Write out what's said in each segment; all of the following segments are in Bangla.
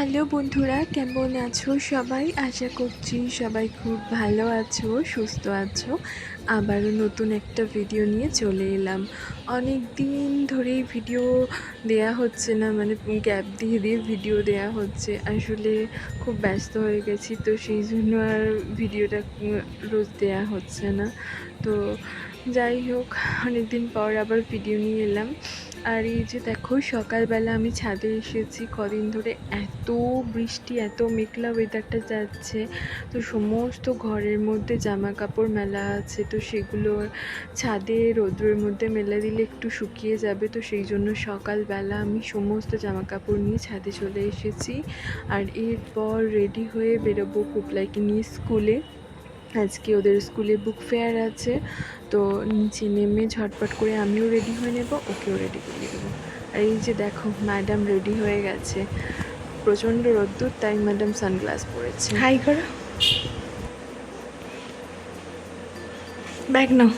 হ্যালো বন্ধুরা, কেমন আছো সবাই? আশা করছি সবাই খুব ভালো আছো, সুস্থ আছো। আবারও নতুন একটা ভিডিও নিয়ে চলে এলাম। অনেক দিন ধরেই ভিডিও দেয়া হচ্ছে না মানে গ্যাপ দিয়ে দিয়ে ভিডিও দেয়া হচ্ছে। আসলে খুব ব্যস্ত হয়ে গেছি, তো সেই জন্য আর ভিডিওটা রোজ দেয়া হচ্ছে না। তো যাই হোক অনেক দিন পর আবার ভিডিও নিয়ে এলাম। আর এই যে দেখো, সকালবেলা আমি ছাদে এসেছি। কদিন ধরে এত বৃষ্টি, এত মেঘলা ওয়েদারটা যাচ্ছে। তো সমস্ত ঘরের মধ্যে জামা কাপড় মেলা আছে, তো সেগুলো ছাদে, রোদ্রের মধ্যে মেলে দিলে একটু শুকিয়ে যাবে। তো সেই জন্য সকালবেলা আমি সমস্ত জামা কাপড় নিয়ে ছাদে চলে এসেছি। আর এরপর রেডি হয়ে বেরোবো কুপলাইকে নিয়ে স্কুলে আজকে ওদের স্কুলে বুক ফেয়ার আছে, তো নিচে নেমে ঝটপট করে আমিও রেডি হয়ে নেব, ওকেও রেডি করে দেবো। আর এই যে দেখো ম্যাডাম রেডি হয়ে গেছে। প্রচণ্ড রোদ্দুর, তাই ম্যাডাম সানগ্লাস পরেছে। হাই করো। ব্যাগ নাও।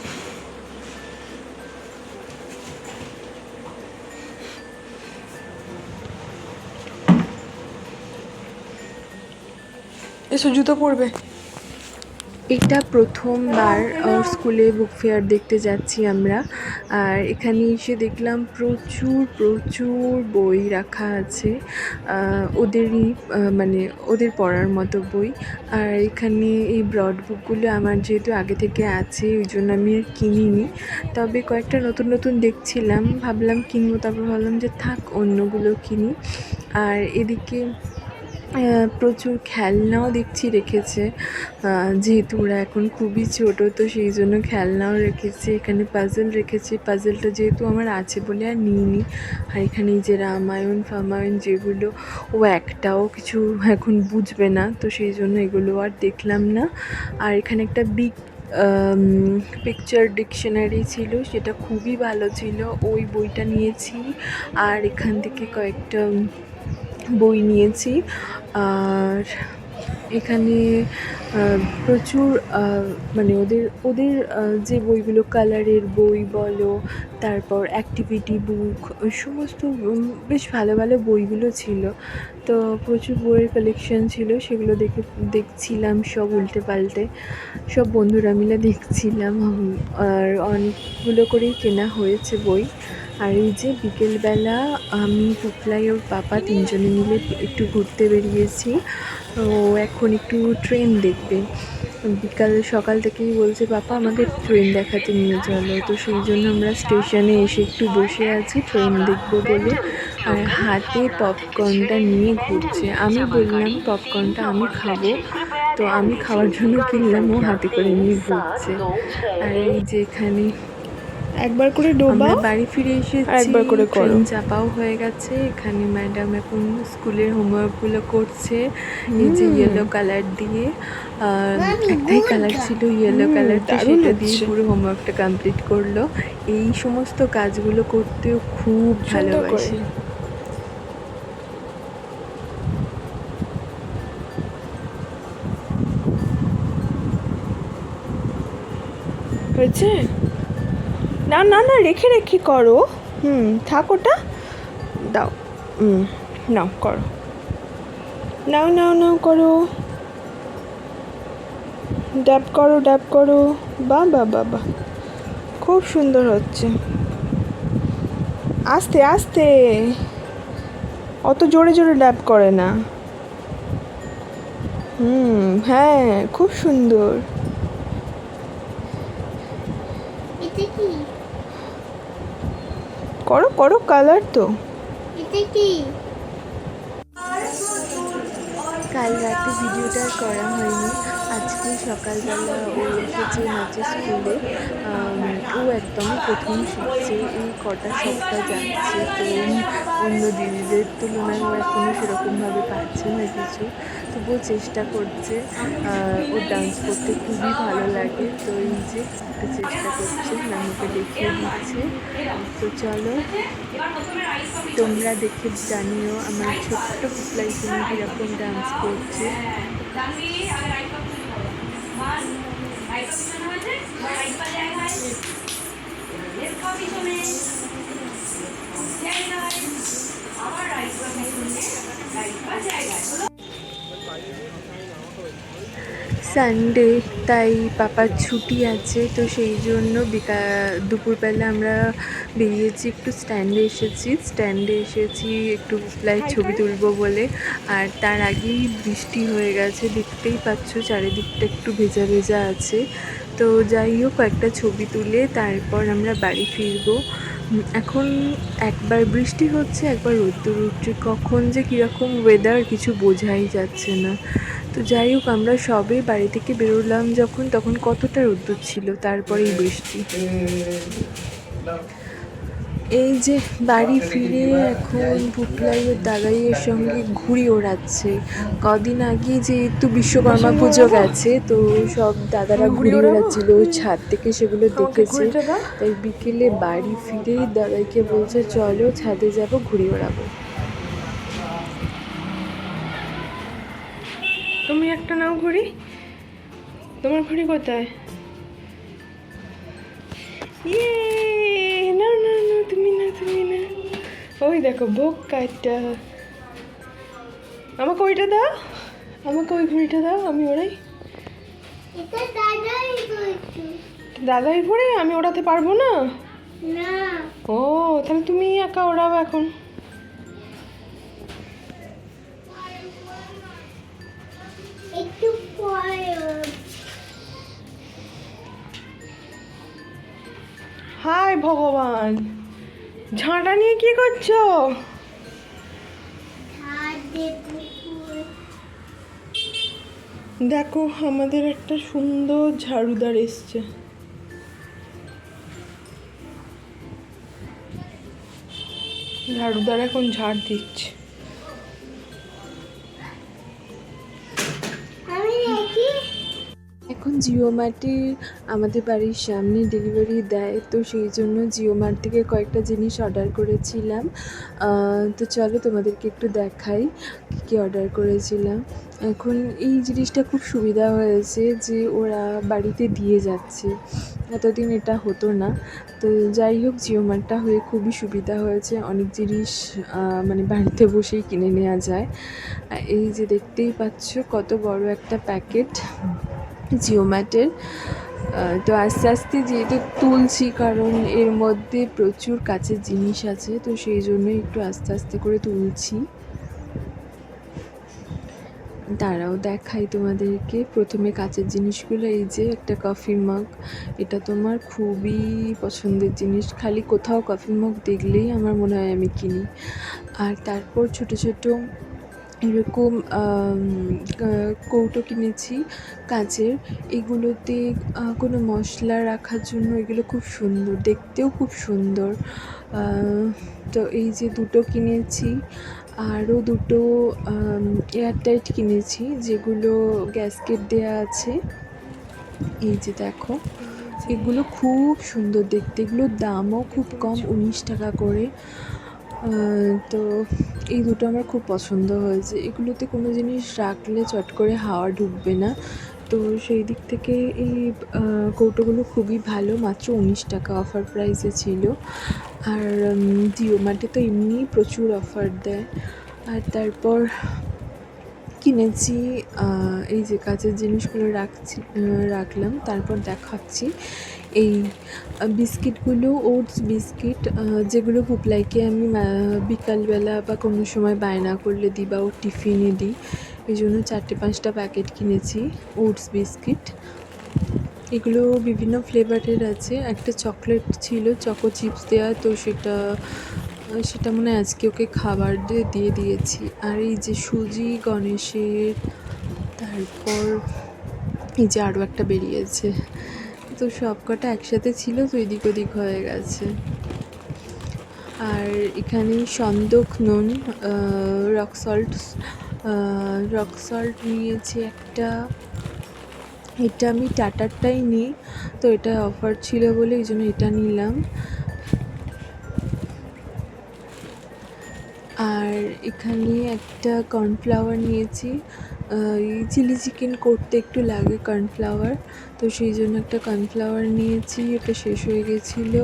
এসো, জুতো পরবে। এটা প্রথমবার ওর স্কুলে বুক ফেয়ার দেখতে যাচ্ছি আমরা। আর এখানে এসে দেখলাম প্রচুর প্রচুর বই রাখা আছে। ওদেরই মানে ওদের পড়ার মতো বই। আর এখানে এই ব্রড বুকগুলো আমার যেহেতু আগে থেকে আছে, ওই জন্য আমি আর কিনিনি। তবে কয়েকটা নতুন নতুন দেখছিলাম। ভাবলাম কিনবো, তারপর ভাবলাম যে থাক, অন্যগুলো কিনি। আর এদিকে প্রচুর খেলনাও দেখছি রেখেছে। যেহেতু ওরা এখন খুবই ছোটো, তো সেই জন্য খেলনাও রেখেছে, এখানে পাজল রেখেছে। পাজলটা যেহেতু আমার আছে বলে আর নিইনি। আর এখানে যে রামায়ণ, ফামায়ণ যেগুলো, ও একটাও কিছু এখন বুঝবে না, তো সেই জন্য এগুলো আর দেখলাম না। আর এখানে একটা বিগ পিকচার ডিকশনারি ছিল, সেটা খুবই ভালো ছিল, ওই বইটা নিয়েছি। আর এখান থেকে কয়েকটা বই নিয়েছি। আর এখানে প্রচুর মানে ওদের ওদের যে বইগুলো কালারের বই বলো, তারপর অ্যাক্টিভিটি বুক সমস্ত বেশ ভালো ভালো বইগুলো ছিল। তো প্রচুর বইয়ের কালেকশন ছিল, সেগুলো দেখে, দেখছিলাম সব উল্টে পাল্টে। সব বন্ধুরা মিলে দেখছিলাম আর অনেকগুলো করেই কেনা হয়েছে বই। আর এই যে বিকেলবেলা আমি পুপলাই ওর পাপা তিনজনে মিলে একটু ঘুরতে বেরিয়েছি। তো এখন একটু ট্রেন দেখবে। বিকাল সকাল থেকেই বলছে পাপা আমাদের ট্রেন দেখাতে নিয়ে চলো। তো সেই জন্য আমরা স্টেশনে এসে একটু বসে আছি, ট্রেন দেখব বলে। আর হাতে পপকর্নটা নিয়ে ঘুরছে। আমি বললাম, পপকর্নটা আমি খাব। তো আমি খাওয়ার জন্য কিনলাম, ও হাতে করে নিয়ে ঘুরছে। আর এই যে এখানে একবার করে ডোবা বাড়ি ফিরে এসেছি একবার করে করো। চাপাও হয়ে গেছে। এখানে ম্যাডাম এখন স্কুলের হোমওয়ার্কগুলো করছে। এই যে ইয়েলো কালার দিয়ে। আর একটাই কালার ছিল ইয়েলো হুম, কালার দারুণ সেটা দিয়ে পুরো হোমওয়ার্কটা কমপ্লিট করল। এই সমস্ত কাজগুলো করতেও খুব। ভালোবাসি হয়েছে? না না না, রেখে রেখে করো। হুম, থাক ওটা। দাও। হুম, নাও, করো। নাও নাও নাও, করো। ড্যাব করো ড্যাব করো। বা বা বা বা। খুব সুন্দর হচ্ছে। আস্তে আস্তে। অত জোরে জোরে ড্যাব করে না। হুম হ্যাঁ খুব সুন্দর এটা কি করো কালার তো। কাল রাতে ভিডিওটা করা হয়নি। আজকে সকালবেলা ও এসেছে নাচের স্কুলে। ও একদমই প্রথম শিখছি এই কটা সপ্তাহ যাচ্ছে তো অন্য দিদিদের তুলনায় ও এখনও সেরকমভাবে পারছে না কিছু তবুও চেষ্টা করছে ওর ডান্স করতে খুবই ভালো লাগে তো এই যে একটা চেষ্টা করছে ম্যামকে দেখিয়ে দিচ্ছে তো চলো তোমরা দেখে জানিও আমার ছোট্ট পুতলাই তুমি কীরকম ডান্স করছে সানডে তাই পাপার ছুটি আছে তো সেই জন্য বিকা দুপুরবেলা আমরা বেরিয়েছি একটু স্ট্যান্ডে এসেছি। স্ট্যান্ডে এসেছি একটু ফ্লাইট ছবি তুলব বলে। আর তার আগেই বৃষ্টি হয়ে গেছে দেখতেই পাচ্ছ চারিদিকটা একটু ভেজা ভেজা আছে। তো যাই হোক, একটা ছবি তুলে তারপর আমরা বাড়ি ফিরব। এখন একবার বৃষ্টি হচ্ছে, একবার রোদ্দুর উঠছে। কখন যে কীরকম ওয়েদার কিছু বোঝাই যাচ্ছে না। তো যাই হোক, আমরা সবে বাড়ি থেকে বেরোলাম যখন, তখন কতটা রোদ্দুর ছিল তারপরেই বৃষ্টি। এই যে বাড়ি ফিরে এখন পুপলাইয়ের দাদাইয়ের সঙ্গে ঘুড়ি ওড়াচ্ছে। কদিন আগে যেহেতু বিশ্বকর্মা পুজো গেছে তো সব দাদারা ঘুড়ি ওড়াচ্ছিল ওই ছাদ থেকে সেগুলো দেখেছে। তাই বিকেলে বাড়ি ফিরেই দাদাইকে বলছে চলো ছাদে যাব ঘুড়ি ওড়াবো। তুমি একটা নাও ঘুড়ি। তোমার ঘুড়ি কোথায়? ইয়ে! তুমি না তুমি না ওই দেখো ভোগ কাটটা। আমাকে ওইটা দাও। আমাকে ওই ঘুড়িটা দাও আমি এটা দাদাই ঘুরে আমি ওড়াতে পারব না? না। ও তাহলে তুমি একা ওড়াও এখন। একটু হাই ভগবান। ঝাঁটা নিয়ে কি করছ? দেখো আমাদের একটা সুন্দর ঝাড়ুদার এসছে। ঝাড়ুদার এখন ঝাড় দিচ্ছে। এখন জিও মার্টে আমাদের বাড়ির সামনে ডেলিভারি দেয়, তো সেই জন্য জিও মার্ট থেকে কয়েকটা জিনিস অর্ডার করেছিলাম। তো চলো তোমাদেরকে একটু দেখাই কী কী অর্ডার করেছিলাম। এখন এই জিনিসটা খুব সুবিধা হয়েছে যে ওরা বাড়িতে দিয়ে যাচ্ছে। এতদিন এটা হতো না। তো যাই হোক, জিও মার্টটা হয়ে খুবই সুবিধা হয়েছে। অনেক জিনিস মানে বাড়িতে বসেই কিনে নেওয়া যায়। এই যে দেখতেই পাচ্ছ কত বড় একটা প্যাকেট। জিওম্যাটের তো আস্তে আস্তে যেহেতু তুলছি, কারণ এর মধ্যে প্রচুর কাছের জিনিস আছে, তো সেই জন্যই একটু আস্তে আস্তে করে তুলছি। তারাও দেখাই তোমাদেরকে। প্রথমে কাচের জিনিসগুলো, এই যে একটা কফি মগ এটা তোমার খুবই পছন্দের জিনিস। খালি কোথাও কফি মগ দেখলেই আমার মনে হয় আমি কিনি। আর তারপর ছোট ছোট এরকম কৌটো কিনেছি কাঁচের। এগুলোতে কোনো মশলা রাখার জন্য এগুলো খুব সুন্দর, দেখতেও খুব সুন্দর। তো এই যে দুটো কিনেছি, আরও দুটো এয়ারটাইট কিনেছি, যেগুলো গ্যাসকেট দেওয়া আছে। এই যে দেখো, এগুলো খুব সুন্দর দেখতে, এগুলোর দামও খুব কম, উনিশ টাকা করে। তো এই দুটো আমার খুব পছন্দ হয়েছে। এগুলোতে কোনো জিনিস রাখলে চট করে হাওয়া ঢুকবে না। তো সেই দিক থেকে এই কৌটোগুলো খুবই ভালো। মাত্র উনিশ টাকা অফার প্রাইসে ছিল। আর জিও মার্টে তো এমনিই প্রচুর অফার দেয়। আর তারপর কিনেছি এই যে কাজের জিনিসগুলো রাখছি রাখলাম। তারপর দেখাচ্ছি। এই বিস্কিটগুলো, ওটস বিস্কিট যেগুলো পুপলাইকে আমি বিকালবেলা বা কোনো সময় বায়না করলে দিই বা ওর টিফিনে দিই, এই জন্য চারটে পাঁচটা প্যাকেট কিনেছি, ওটস বিস্কিট। এগুলো বিভিন্ন ফ্লেভারের আছে, একটা চকলেট ছিল, চকো চিপস দেওয়া তো সেটা সেটা মনে আজকে ওকে খাবার দিয়ে দিয়ে দিয়েছি। আর এই যে সুজি, গণেশের, তারপর এই যে আরও একটা বেরিয়েছে তো সব কটা একসাথে ছিল তো এদিক ওদিক হয়ে গেছে। আর এখানে সন্দক নুন রক সল্ট রক সল্ট নিয়েছি একটা। এটা আমি টাটারটাই নিই, তো এটা অফার ছিল বলে এই জন্য এটা নিলাম। আর এখানে একটা কর্নফ্লাওয়ার নিয়েছি চিলি চিকেন করতে একটু লাগে কর্নফ্লাওয়ার। তো সেই জন্য একটা কর্নফ্লাওয়ার নিয়েছি, এটা শেষ হয়ে গেছিল।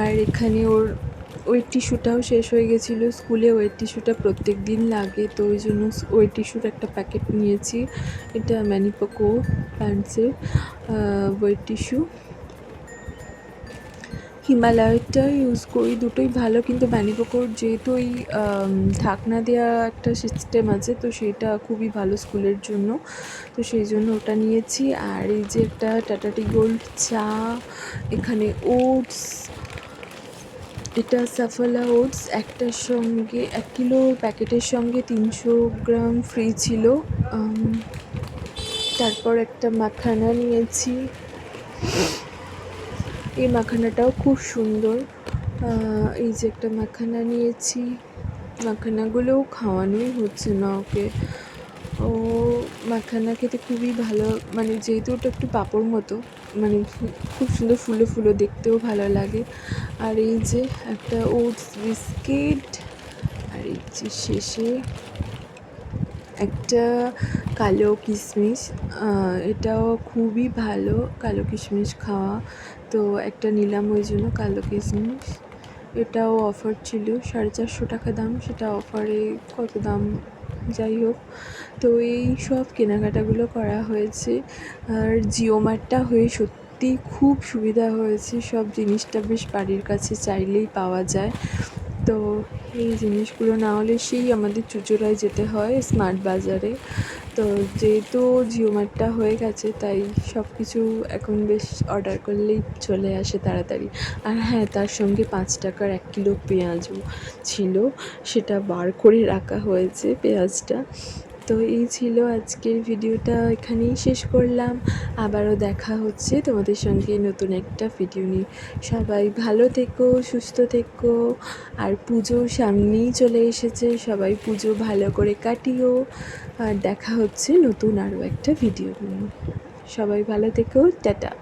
আর এখানে ওর ওয়েট টিস্যুটাও শেষ হয়ে গেছিল। স্কুলে ওয়েট টিস্যুটা প্রত্যেক দিন লাগে, তো ওই জন্য ওয়েট টিস্যুর একটা প্যাকেট নিয়েছি। এটা ম্যানিপোকো প্যান্টসের ওয়েট টিস্যু। হিমালয়েরটা ইউজ করি। দুটোই ভালো, কিন্তু ম্যানিপোকোর যেহেতু ওই ঢাকনা দেওয়া একটা সিস্টেম আছে, তো সেটা খুবই ভালো স্কুলের জন্য। তো সেই জন্য ওটা নিয়েছি। আর এই যে একটা টাটাটি গোল্ড চা, এখানে ওটস এটা সাফলা ওটস একটার সঙ্গে, এক কিলো প্যাকেটের সঙ্গে তিনশো গ্রাম ফ্রি ছিল। তারপর একটা মাখানা নিয়েছি। এই মাখানাটাও খুব সুন্দর। এই যে একটা মাখানা নিয়েছি। মাখানাগুলোও খাওয়ানোই হচ্ছে না ওকে। ও মাখানা খেতে খুবই ভালো মানে যেহেতু ওটা একটু পাঁপড় মতো মানে খুব সুন্দর ফুলো ফুলো দেখতেও ভালো লাগে। আর এই যে একটা ওটস বিস্কিট, আর এই যে শেষে একটা কালো কিশমিশ এটাও খুবই ভালো কালো কিশমিশ খাওয়া। তো একটা নিলাম ওই জন্য, কালো কিশমিশ এটাও অফার ছিল, সাড়ে চারশো টাকা দাম। সেটা অফারে কত দাম, যাই হোক। তো এই সব কেনাকাটাগুলো করা হয়েছে। আর জিও মার্টটা হয়ে সত্যি খুব সুবিধা হয়েছে। সব জিনিসটা বেশ বাড়ির কাছে চাইলেই পাওয়া যায়। তো এই জিনিসগুলো না হলে সেই আমাদের চুচুড়ায় যেতে হয় স্মার্ট বাজারে। তো যেহেতু জিও মার্টটা হয়ে গেছে, তাই সব কিছু এখন বেশ অর্ডার করলেই চলে আসে তাড়াতাড়ি। আর হ্যাঁ তার সঙ্গে পাঁচ টাকার এক কিলো পেঁয়াজও ছিল, সেটা বার করে রাখা হয়েছে পেঁয়াজটা। তো এই ছিল আজকের ভিডিওটা, এখানেই শেষ করলাম। আবারও দেখা হচ্ছে তোমাদের সঙ্গে নতুন একটা ভিডিও নিয়ে। সবাই ভালো থেকো, সুস্থ থেকো, আর পুজো সামনেই চলে এসেছে। সবাই পুজো ভালো করে কাটিও, আর দেখা হচ্ছে নতুন আরও একটা ভিডিও নিয়ে। সবাই ভালো থেকো, টাটা।